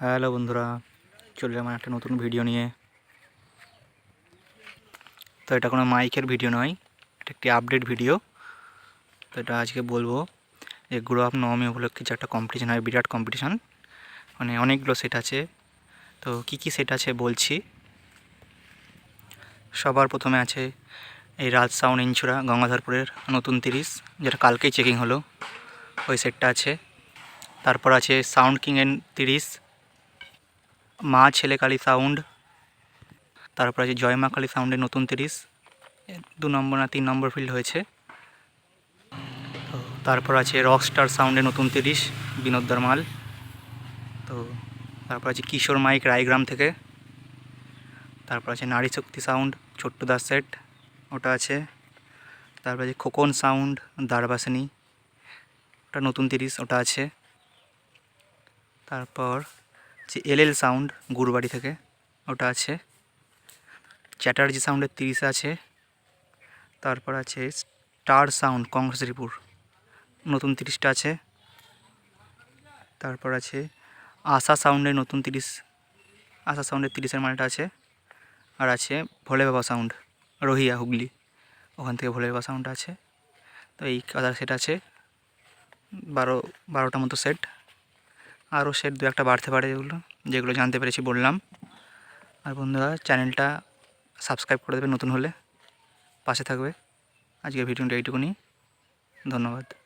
Hello বন্ধুরা, চলে এলাম একটা নতুন ভিডিও নিয়ে। তো এটা কোনো মাইকের ভিডিও নয়, এটা একটি আপডেট ভিডিও তো এটা আজকে বলব যে গ্রো আপ নবমী উপলক্ষে যে একটা কম্পিটিশান হয়, বিরাট কম্পিটিশান মানে অনেকগুলো সেট আছে। তো কি কি সেট আছে বলছি। সবার প্রথমে আছে এই রাজ সাউন্ড ইঞ্চুরা গঙ্গাধরপুরের নতুন তিরিশ, যেটা কালকেই চেকিং হলো। ওই সেটটা আছে। তারপর আছে সাউন্ড কিং এন তিরিশ মা, ছেলে কালী সাউন্ড তারপর আছে জয় মা কালী সাউন্ডের নতুন তিরিশ দু নম্বর না তিন নম্বর ফিল্ড হয়েছে। তো তারপর আছে রক স্টার সাউন্ডের নতুন তিরিশ বিনোদদার মাল তো তারপর আছে কিশোর মাইক রায়গ্রাম থেকে। তারপর আছে নারী শক্তি সাউন্ড ছোট্ট দাস সেট ওটা আছে। তারপর আছে খোকন সাউন্ড দারবাসিনী ওটা নতুন তিরিশ, ওটা আছে। তারপর যে এল এল সাউন্ড গুরুবাড়ি থেকে ওটা আছে। চ্যাটার্জি সাউন্ডের তিরিশ আছে। তারপর আছে স্টার সাউন্ড কংগ্রেসরিপুর নতুন তিরিশটা আছে। তারপর আছে আশা সাউন্ডের নতুন তিরিশ, আশা সাউন্ডের তিরিশের মালটা আছে। আর আছে ভোলে বাবা সাউন্ড, রহিয়া হুগলি, ওখান থেকে ভোলে বাবা সাউন্ড আছে। তো এই কালার সেট আছে। বারো, বারোটা মতো সেট। আরও সেট দু একটা বাড়তে পারে যেগুলো যেগুলো জানতে পেরেছি বললাম। আর বন্ধুরা, চ্যানেলটা সাবস্ক্রাইব করে দেবে নতুন হলে। পাশে থাকবে। আজকের ভিডিওটা এইটুকুনি। ধন্যবাদ।